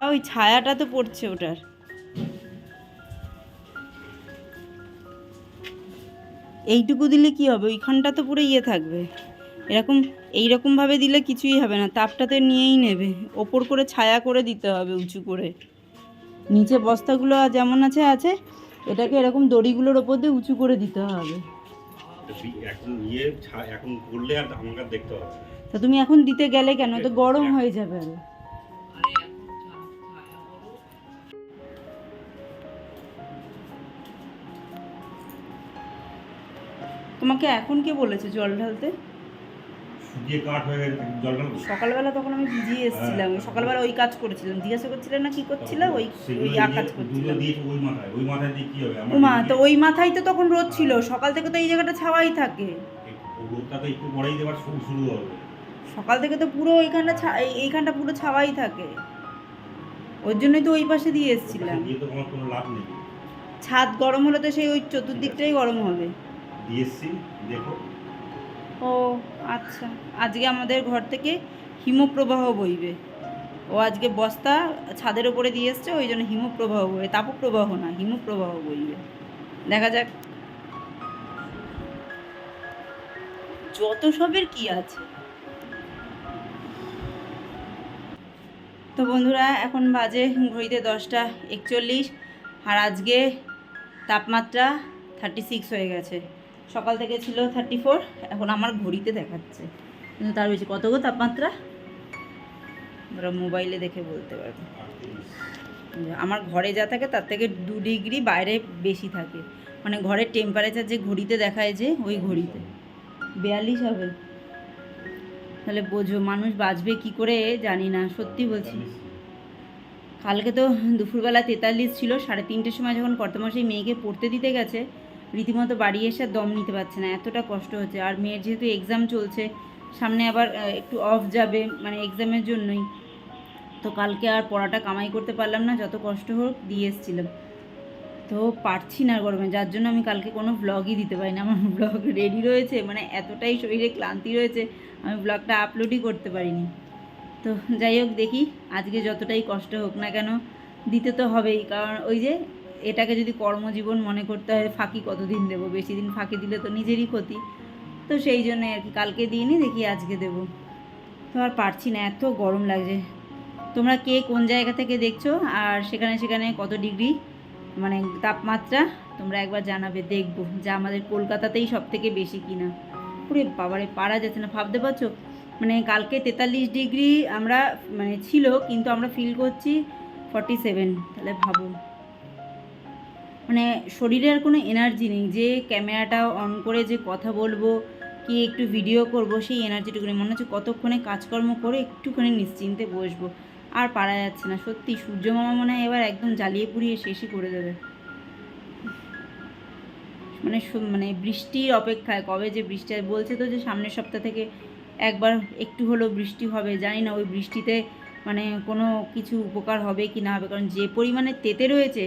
ওই ছায়াটা তো পড়ছে ওটার। এইটুকু দিলে কি হবে? ওইখানটা তো পুরো ইয়ে থাকবে। এরকম এইরকমভাবে দিলে কিছুই হবে না। তাপটা তো নিয়েই নেবে। ওপর করে ছায়া করে দিতে হবে উঁচু করে। নিচে বস্তাগুলো যেমন আছে আছে এটাকে এরকম দড়িগুলোর ওপর দিয়ে উঁচু করে দিতে হবে। এখন ইয়ে তা তুমি এখন দিতে গেলে কেন? তো গরম হয়ে যাবে আরও। তোমাকে এখন কে বলেছে জল ঢালতে? হয়ে সকালবেলা তখন আমি ভিজিয়ে এসেছিলাম। হ্যাঁ। সকালবেলা ওই কাজ করেছিলাম। জিজ্ঞাসা করছিলে না কি করছিলে? ওই ওই আকাজ দুটো করছিলাম। ওমা তো ওই মাথায়। তো তখন রোদ ছিল। সকাল থেকে তো এই জায়গাটা ছাওয়াই থাকে। সকাল থেকে তো পুরো এইখানটা এইখানটা পুরো ছাওয়াই থাকে। ওর জন্যই তো ওই পাশে দিয়ে এসেছিলাম। ছাদ গরম হলে তো সেই ওই চতুর্দিকটাই গরম হবে। দিয়ে দেখো। ও আচ্ছা। আজকে আমাদের ঘর থেকে হিমপ্রবাহ বইবে। ও আজকে বস্তা ছাদের ওপরে দিয়ে এসছে, ওই জন্য হিমপ্রবাহ বইবে। তাপপ্রবাহ না, হিমপ্রবাহ বইবে। দেখা যাক। যত সবের কি আছে। তো বন্ধুরা, এখন বাজে ঘড়িতে দশটা একচল্লিশ, আর আজকে তাপমাত্রা থার্টি সিক্স হয়ে গেছে। সকাল থেকে ছিল থার্টি ফোর এখন আমার ঘড়িতে দেখাচ্ছে। কিন্তু তার বেশি কত গো তাপমাত্রা? ওরা মোবাইলে দেখে বলতে পারবে। আমার ঘরে যা থাকে তার থেকে দু ডিগ্রি বাইরে বেশি থাকে। মানে ঘরের টেম্পারেচার যে ঘড়িতে দেখায় যে, ওই ঘড়িতে। বিয়াল্লিশ হবে। তাহলে বোঝো, মানুষ বাঁচবে কি করে জানি না, সত্যি বলছি। কালকে তো দুপুরবেলা তেতাল্লিশ ছিল, সাড়ে তিনটের সময় যখন কর্তমাসে মেয়েকে পড়তে দিতে গেছে রীতিমতো বাড়ি এসে দম নিতে পারছে না, এতটা কষ্ট হচ্ছে। আর মেয়ের যেহেতু এক্সাম চলছে, সামনে আবার একটু অফ যাবে মানে এক্সামের জন্যই। তো কালকে আর পড়াটা কামাই করতে পারলাম না, যত কষ্ট হোক দিয়ে এসেছিলাম তো পারছি না গরমে, যার জন্য আমি কালকে কোনো ব্লগই দিতে পারি না। আমার ব্লগ রেডি রয়েছে মানে এতটাই শরীরে ক্লান্তি রয়েছে, আমি ব্লগটা আপলোডই করতে পারিনি। তো যাই হোক দেখি, আজকে যতটাই কষ্ট হোক না কেন, দিতে তো হবেই। কারণ ওই যে এটাকে যদি কর্মজীবন মনে করতে হয়, ফাঁকি কতদিন দেবো? বেশি দিন ফাঁকি দিলে তো নিজেরই ক্ষতি। তো সেই জন্য আর কি, কালকে দিইনি, দেখি আজকে দেবো। তো আর পারছি না, এত গরম লাগছে। তোমরা কে কোন জায়গা থেকে দেখছ? আর সেখানে সেখানে কত ডিগ্রি? মানে তাপমাত্রা? তোমরা একবার জানাবে, দেখব। যে আমাদের কলকাতাতেই সব থেকে বেশি কিনা। পুরে বাবারে, পারা যাচ্ছে না, ভাবতে পারছ? মানে কালকে তেতাল্লিশ ডিগ্রি আমরা মানে ছিল, কিন্তু আমরা ফিল করছি ফর্টি সেভেন তাহলে ভাবো। মানে শরীরে আর কোনো এনার্জি নেই। যে ক্যামেরাটা অন করে যে কথা বলব, কি একটু ভিডিও করব, সেই এনার্জিটুকু মনে হচ্ছে কতক্ষণে কাজকর্ম করে একটুখানি নিশ্চিন্তে বসবো। আর পারা যাচ্ছে না, সত্যি সূর্য মামা মনে হয় এবার একদম জ্বালিয়ে পুড়িয়ে শেষই করে দেবে। মানে মানে বৃষ্টির অপেক্ষায়, কবে যে বৃষ্টি বলছে তো যে সামনের সপ্তাহ থেকে একবার একটু হলেও বৃষ্টি হবে, জানি না, ওই বৃষ্টিতে মানে কোনো কিছু উপকার হবে কি না হবে, কারণ যে পরিমাণে তেতে রয়েছে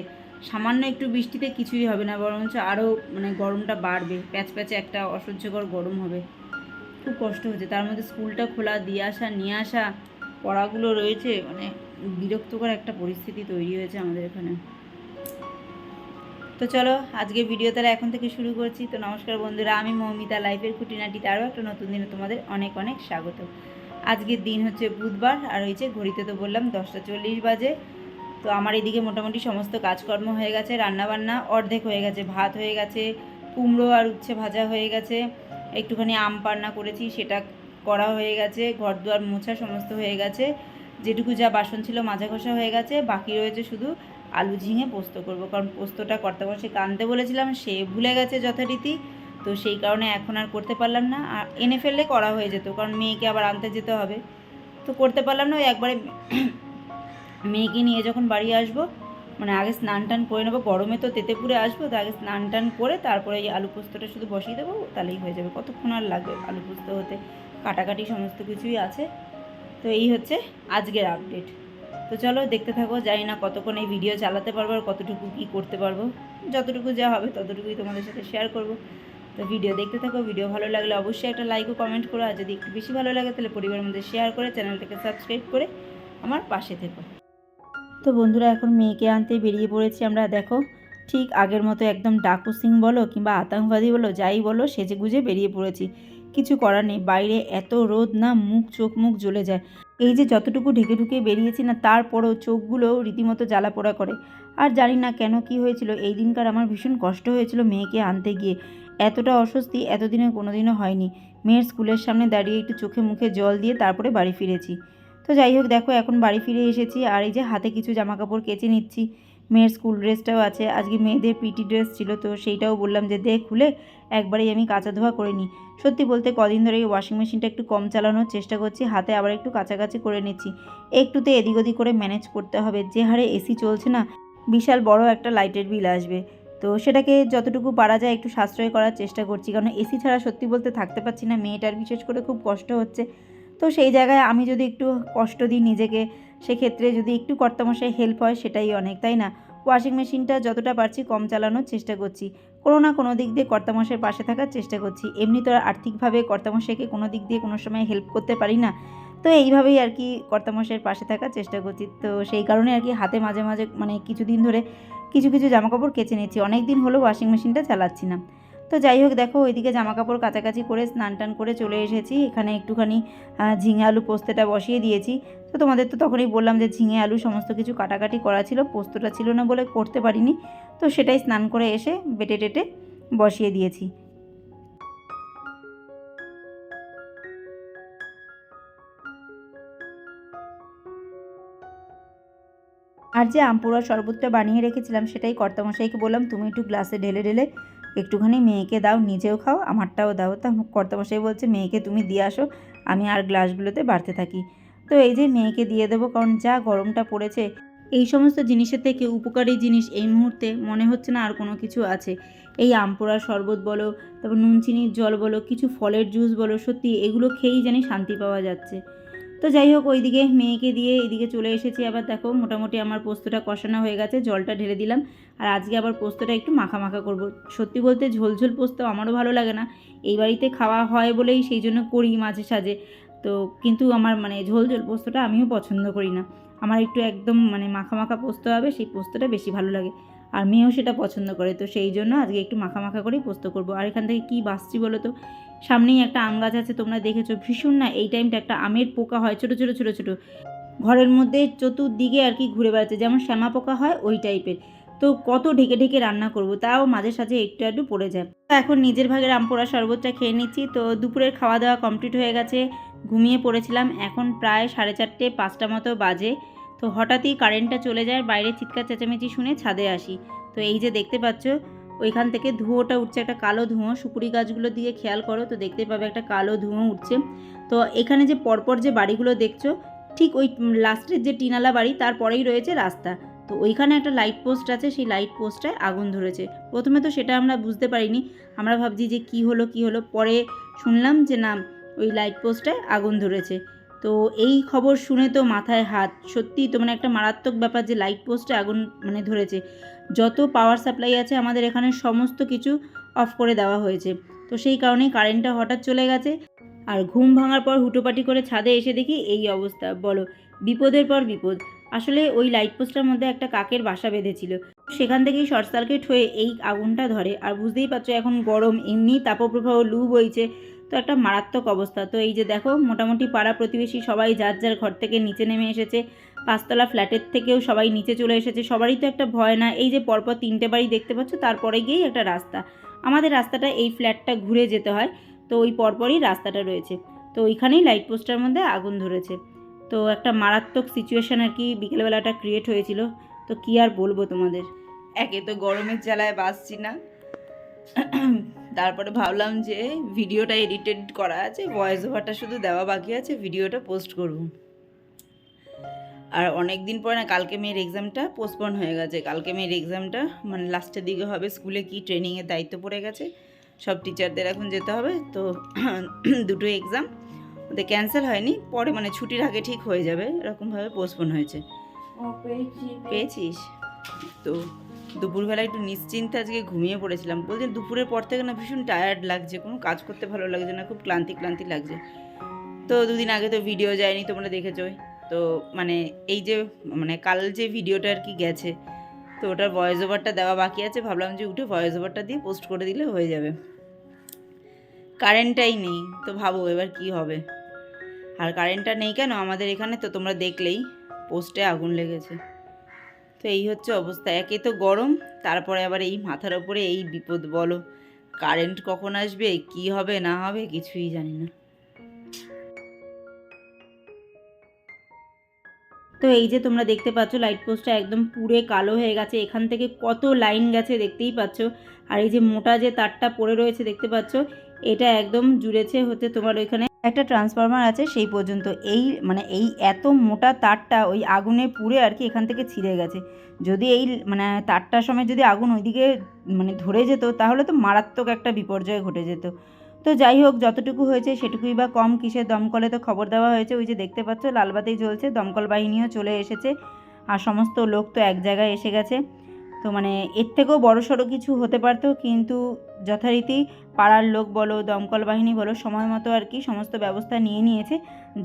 সামান্য একটু বৃষ্টিতে কিছুই হবে না, বরঞ্চ আরও মানে গরমটা বাড়বে, প্যাচ প্যাচে একটা অসহ্যকর গরম হবে। খুব কষ্ট হচ্ছে। তার মধ্যে স্কুলটা খোলা, দিয়ে আসা, নিয়ে আসা, পড়াগুলো রয়েছে মানে বিরক্তকর একটা পরিস্থিতি তৈরি হয়েছে আমাদের এখানে। তো চলো আজকে ভিডিও তাহলে এখন থেকে শুরু করছি। তো নমস্কার বন্ধুরা, আমি মৌমিতা, লাইফের খুঁটিনাটিতে আরও একটা নতুন দিনে তোমাদের অনেক অনেক স্বাগত। আজকের দিন হচ্ছে বুধবার, আর হয়েছে ঘড়িতে তো বললাম, দশটা চল্লিশ বাজে। তো আমার এদিকে মোটামুটি সমস্ত কাজকর্ম হয়ে গেছে, রান্নাবান্না অর্ধেক হয়ে গেছে, ভাত হয়ে গেছে, কুমড়ো আর উচ্ছে ভাজা হয়ে গেছে, একটুখানি আম পান্না করেছি, সেটা করা হয়ে গেছে ঘর দুয়ার মোছা সমস্ত হয়ে গেছে, যেটুকু যা বাসন ছিল মাজা ঘষা হয়ে গেছে, বাকি রয়েছে শুধু আলু ঝিঙে পোস্ত করব, কারণ পোস্তটা কর্তা বসে কানতে বলেছিলাম, সে ভুলে গেছে যথারীতি, তো সেই কারণে এখন আর করতে পারলাম না, আর এনে ফেললে করা হয়ে যেত, কারণ মেয়েকে আবার আনতে যেতে হবে, তো করতে পারলাম না, ওই একবারে মেয়েকে নিয়ে যখন বাড়ি আসব মানে আগে স্নান টান করে নেব, গরমে তো তেতে পুরে আসব, তো আগে স্নান টান করে তারপরে এই আলু পোস্তটা শুধু বসিয়ে দেবো, তাহলেই হয়ে যাবে। কতক্ষণ আর লাগবে আলু পোস্ত হতে? কাটাকাটি সমস্ত কিছুই আছে। তো এই হচ্ছে আজকের আপডেট তো চলো দেখতে থাকো, জানি না কতক্ষণ এই ভিডিও চালাতে পারব আর কতটুকু কী করতে পারব। যতটুকু যা হবে ততটুকুই তোমাদের সাথে শেয়ার করব। তো ভিডিও দেখতে থাকো ভিডিও ভালো লাগলে অবশ্যই একটা লাইক ও কমেন্ট করো, আর যদি একটু বেশি ভালো লাগে তাহলে পরিবারের মধ্যে শেয়ার করে চ্যানেলটাকে সাবস্ক্রাইব করে আমার পাশে থেকো। তো বন্ধুরা, এখন মেয়েকে আনতে বেরিয়ে পড়েছি আমরা, দেখো। ঠিক আগের মতো একদম ডাকু সিং বলো কিংবা আতঙ্কবাদী বলো, যাই বলো, সেজে গুজে বেরিয়ে পড়েছি। কিছু করার নেই, বাইরে এত রোদ না, মুখ চোখ মুখ জ্বলে যায়। এই যে যতটুকু ঢেকে ঢুকে বেরিয়েছি না, তারপরেও চোখগুলো রীতিমতো জ্বালা পোড়া করে। আর জানি না কেন কি হয়েছিল, এই দিনকার আমার ভীষণ কষ্ট হয়েছিল মেয়েকে আনতে গিয়ে। এতটা অস্বস্তি এতদিনে কোনোদিনও হয়নি। মেয়ের স্কুলের সামনে দাঁড়িয়ে একটু চোখে মুখে জল দিয়ে তারপরে বাড়ি ফিরেছি। তো যাই হোক, দেখো এখন বাড়ি ফিরে এসেছি। আর এই যে হাতে কিছু জামা কাপড় কেচে নিচ্ছি। মেয়ের স্কুল ড্রেসটাও আছে। আজকে মেয়েদের পিটি ড্রেস ছিল, তো সেইটাও বললাম যে দে খুলে একবারেই আমি কাঁচা ধোয়া করে নিই। সত্যি বলতে কদিন ধরে এই ওয়াশিং মেশিনটা একটু কম চালানোর চেষ্টা করছি। হাতে আবার একটু কাছাকাছি করে নিচ্ছি। একটুতে এদিক ওদিক করে ম্যানেজ করতে হবে। যে হারে এসি চলছে না, বিশাল বড় একটা লাইটের বিল আসবে। তো সেটাকে যতটুকু পারা যায় একটু সাশ্রয় করার চেষ্টা করছি। কারণ এসি ছাড়া সত্যি বলতে থাকতে পারছি না। মেয়েটার বিশেষ করে খুব কষ্ট হচ্ছে। তো সেই জায়গায় আমি যদি একটু কষ্ট দিই নিজেকে, সেক্ষেত্রে যদি একটু কর্তামশায় হেল্প হয় সেটাই অনেক, তাই না? ওয়াশিং মেশিনটা যতটা পারছি কম চালানোর চেষ্টা করছি। কোনো না কোনো দিক দিয়ে কর্তামশাইয়ের পাশে থাকার চেষ্টা করছি। এমনি তো আর আর্থিকভাবে কর্তামশাইকে কোনো দিক দিয়ে কোনো সময় হেল্প করতে পারি না। তো এইভাবেই আর কি কর্তামশাইয়ের পাশে থাকার চেষ্টা করছি। তো সেই কারণে আর কি হাতে মাঝে মাঝে মানে কিছুদিন ধরে কিছু কিছু জামাকাপড় কেচে নিচ্ছি অনেক দিন হলো ওয়াশিং মেশিনটা চালাচ্ছি না। তো যাই হোক, দেখো ওইদিকে জামা কাপড় কাছাকাছি করে স্নান টান করে চলে এসেছি। এখানে একটুখানি ঝিঙে আলু পোস্তটা বসিয়ে দিয়েছি। তো তোমাদের তো তখনই বললাম যে ঝিঙে আলু সমস্ত কিছু কাটাকাটি করা ছিল, পোস্তটা ছিল না বলে করতে পারিনি। তো সেটাই স্নান করে এসে বেটে টেটে বসিয়ে দিয়েছি। আর যে আমপুরার শরবতটা বানিয়ে রেখেছিলাম সেটাই কর্তামশাইকে বললাম, তুমি একটু গ্লাসে ঢেলে ঢেলে একটুখানি মেয়েকে দাও, নিজেও খাও, আমারটাও দাও। তা কর্তামশাই বলছে, মেয়েকে তুমি দিয়ে আসো, আমি আর গ্লাসগুলোতে বাড়তে থাকি। তো এই যে মেয়েকে দিয়ে দেবো, কারণ যা গরমটা পড়েছে, এই সমস্ত জিনিসের থেকে উপকারী জিনিস এই মুহূর্তে মনে হচ্ছে না আর কোনো কিছু আছে। এই আমপোড়ার শরবত বলো, তারপর নুন, চিনির জল বলো, কিছু ফলের জুস বলো, সত্যি এগুলো খেয়েই জানি শান্তি পাওয়া যাচ্ছে। তো যাই হোক, ওইদিকে মেয়েকে দিয়ে এইদিকে চলে এসেছি। আবার দেখো, মোটামুটি আমার পোস্তটা কষানো হয়ে গেছে, জলটা ঢেলে দিলাম। আর আজকে আবার পোস্তটা একটু মাখা মাখা করব। সত্যি বলতে ঝোল ঝোল পোস্ত আমারও ভালো লাগে না। এই বাড়িতে খাওয়া হয় বলেই সেই জন্য করি মাঝে সাঝে। তো কিন্তু আমার মানে ঝোল ঝোল পোস্তটা আমিও পছন্দ করি না। আমার একটু একদম মানে মাখা মাখা পোস্ত হবে, সেই পোস্তটা বেশি ভালো লাগে। আর মেয়েও সেটা পছন্দ করে, তো সেই জন্য আজকে একটু মাখা মাখা করেই পোস্ত করব। আর এখান থেকে কী বাসছি বলো তো? সামনেই একটা আম গাছ আছে, তোমরা দেখেছ। ভীষণ না, এই টাইমটা একটা আমের পোকা হয়, ছোটো ছোটো ছোটো ছোটো। ঘরের মধ্যে চতুর্দিকে আর কি ঘুরে বেড়াচ্ছে, যেমন শ্যামা পোকা হয়, ওই টাইপের তো কত ঢেকে ঢেকে রান্না করব, তাও মাঝে সাঝে একটু একটু পড়ে যায়। তো এখন নিজের ভাগের আম পোড়া শরবতটা খেয়ে নিচ্ছি, তো দুপুরের খাওয়া দাওয়া কমপ্লিট হয়ে গেছে, ঘুমিয়ে পড়েছিলাম। এখন প্রায় সাড়ে চারটে, পাঁচটা মতো বাজে। তো হঠাৎই কারেন্টটা চলে যায় বাইরে চিৎকার চেঁচামেচি শুনে ছাদে আসি। তো এই যে দেখতে পাচ্ছ ওইখান থেকে ধুঁয়োটা উঠছে, একটা কালো ধুঁয়ো, সুপুরি গাছগুলোর দিকে খেয়াল করো তো দেখতে পাবে একটা কালো ধুঁয়ো উঠছে। তো এখানে যে পরপর যে বাড়িগুলো দেখছ, ঠিক ওই লাস্টের যে টিনালা বাড়ি তারপরেই রয়েছে রাস্তা। তো ওইখানে একটা লাইট পোস্ট আছে, সেই লাইট পোস্টটায় আগুন ধরেছে। প্রথমে তো সেটা আমরা বুঝতে পারিনি, আমরা ভাবছি যে কি হলো কি হলো, পরে শুনলাম যে না, ওই লাইট পোস্টটায় আগুন ধরেছে। তো এই খবর শুনে তো মাথায় হাত সত্যি তো মানে একটা মারাত্মক ব্যাপার যে লাইট পোস্টে আগুন মানে ধরেছে। যত পাওয়ার সাপ্লাই আছে আমাদের এখানে সমস্ত কিছু অফ করে দেওয়া হয়েছে। তো সেই কারণেই কারেন্টটা হঠাৎ চলে গেছে। আর ঘুম ভাঙার পর হুটোপাটি করে ছাদে এসে দেখি এই অবস্থা। বলো, বিপদের পর বিপদ। আসলে ওই লাইট পোস্টের মধ্যে একটা কাকের বাসা বেঁধেছিল। সেখান থেকেই শর্ট সার্কিট হয়ে এই আগুনটা ধরে। আর বুঝতেই পারছ এখন গরম, এমনি তাপপ্রবাহ লু বইছে। তো একটা মারাত্মক অবস্থা। তো এই যে দেখো, মোটামুটি পাড়া প্রতিবেশী সবাই যার যার ঘর থেকে নিচে নেমে এসেছে, পাঁচতলা ফ্ল্যাটের থেকেও সবাই নিচে চলে এসেছে, সবারই তো একটা ভয় না। এই যে পরপর তিনটে বাড়ি দেখতে পাচ্ছ, তারপরে গিয়েই একটা রাস্তা। আমাদের রাস্তাটা এই ফ্ল্যাটটা ঘুরে যেতে হয়, তো ওই পরপরই রাস্তাটা রয়েছে। তো ওইখানেই লাইট পোস্টার মধ্যে আগুন ধরেছে। তো একটা মারাত্মক সিচুয়েশান আর কি বিকেলবেলাটা ক্রিয়েট হয়েছিল। তো কি আর বলব তোমাদের? একে তো গরমের জ্বালায় বাসছি না। তারপরে ভাবলাম যে ভিডিওটা এডিটেড করা আছে ভয়েস ওভারটা শুধু দেওয়া বাকি আছে ভিডিওটা পোস্ট করব। আর অনেক দিন পরে না কালকে মেয়ের এক্সামটা পোস্টপন হয়ে গেছে। কালকে মেয়ের এক্সামটা মানে লাস্টের দিকে হবে স্কুলে কি ট্রেনিংয়ের দায়িত্ব পড়ে গেছে সব টিচারদের এখন যেতে হবে। তো দুটো এক্সাম ওদের ক্যান্সেল হয়নি পরে মানে ছুটির আগে ঠিক হয়ে যাবে এরকমভাবে পোস্টপন হয়েছে। পেয়েছিস? তো দুপুরবেলা একটু নিশ্চিন্তে আজকে ঘুমিয়ে পড়েছিলাম। বলছে দুপুরের পর থেকে না ভীষণ টায়ার্ড লাগছে, কোনো কাজ করতে ভালো লাগছে না, খুব ক্লান্তি ক্লান্তি লাগছে। তো দুদিন আগে তো ভিডিও যায়নি, তোমরা দেখেছ। তো মানে এই যে মানে কাল যে ভিডিওটা আর কি গেছে, তো ওটার ভয়েস ওভারটা দেওয়া বাকি আছে। ভাবলাম যে উঠে ভয়েস ওভারটা দিয়ে পোস্ট করে দিলে হয়ে যাবে। কারেন্টটাই নেই, তো ভাবো এবার কি হবে। আর কারেন্টটা নেই কেন? আমাদের এখানে তো তোমরা দেখলেই পোস্টে আগুন লেগেছে। তো এই হচ্ছে অবস্থা। একে তো গরম, তারপরে আবার এই মাথার ওপরে এই বিপদ বলো। কারেন্ট কখন আসবে, কি হবে, না হবে, কিছুই জানি না। তো এই যে তোমরা দেখতে পাচ্ছ লাইট পোস্টটা একদম পুরে কালো হয়ে গেছে। এখান থেকে কত লাইন গেছে দেখতেই পাচ্ছ। আর এই যে মোটা যে তারটা পড়ে রয়েছে দেখতে পাচ্ছ, এটা একদম জুড়েছে হতে তোমার ওইখানে একটা ট্রান্সফরমার আছে সেই পর্যন্ত। এই মানে এই এত মোটা তারটা ওই আগুনে পুড়ে আর কি এখান থেকে ছিঁড়ে গেছে। যদি এই মানে তারটার সময় যদি আগুন ওইদিকে মানে ধরে যেত, তাহলে তো মারাত্মক একটা বিপর্যয় ঘটে যেত। তো যাই হোক, যতটুকু হয়েছে সেটুকুই বা কম কিসের দমকলে তো খবর দেওয়া হয়েছে। ওই যে দেখতে পাচ্ছ, লালবাতি জ্বলছে, দমকল বাহিনীও চলে এসেছে। আর সমস্ত লোক তো এক জায়গায় এসে গেছে। তো মানে এর থেকেও বড় সড়ো কিছু হতে পারতো, কিন্তু যথারীতি পাড়ার লোক বলো, দমকল বাহিনী বলো, সময় মতো আর কি সমস্ত ব্যবস্থা নিয়ে নিয়েছে,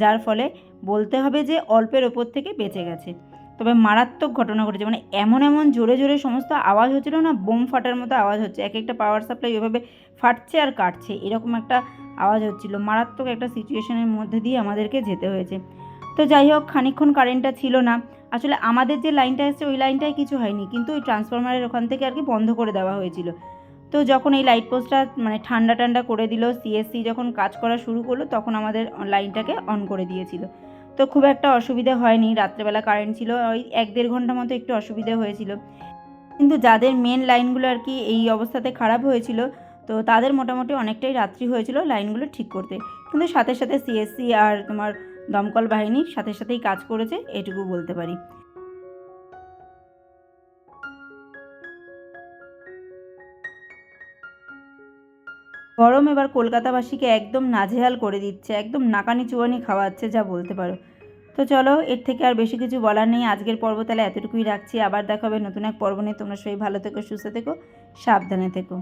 যার ফলে বলতে হবে যে অল্পের ওপর থেকে বেঁচে গেছে। তবে মারাত্মক ঘটনা ঘটেছে মানে এমন এমন জোরে জোরে সমস্ত আওয়াজ হচ্ছিল না, বোম ফাটার মতো আওয়াজ হচ্ছে, এক একটা পাওয়ার সাপ্লাই ওইভাবে ফাটছে আর কাটছে, এরকম একটা আওয়াজ হচ্ছিল। মারাত্মক একটা সিচুয়েশনের মধ্যে দিয়ে আমাদেরকে যেতে হয়েছে। তো যাই হোক, খানিকক্ষণ কারেন্টটা ছিল না আসলে আমাদের যে লাইনটা এসছে, ওই লাইনটায় কিছু হয়নি। কিন্তু ওই ট্রান্সফরমারের ওখান থেকে আর কি বন্ধ করে দেওয়া হয়েছিল। তো যখন এই লাইট পোস্টটা মানে ঠান্ডা ঠান্ডা করে দিল সিএসসি যখন কাজ করা শুরু করল, তখন আমাদের লাইনটাকে অন করে দিয়েছিল। তো খুব একটা অসুবিধা হয়নি। রাত্রেবেলা কারেন্ট ছিল, ওই এক দেড় ঘণ্টা মতো একটু অসুবিধা হয়েছিল। কিন্তু যাদের মেন লাইনগুলো আর কি এই অবস্থাতে খারাপ হয়েছিল, তো তাদের মোটামুটি অনেকটাই রাত্রি হয়েছিল লাইনগুলো ঠিক করতে। কিন্তু সাথে সাথে সিএসসি আর তোমার দমকল বাহিনী সাথে সাথেই কাজ করেছে, এটুকু বলতে পারি। গরম এবার কলকাতাবাসীকে একদম নাজেহাল করে দিচ্ছে, একদম নাকানি চুয়ানি খাওয়াচ্ছে, যা বলতে পারো। তো চলো, এর থেকে আর বেশি কিছু বলার নেই, আজকের পর্ব তাহলে এতটুকুই রাখছি, আবার দেখা হবে নতুন এক পর্ব নিয়ে, তোমরা সবাই ভালো থেকো, সুস্থ থেকো, সাবধানে থেকো।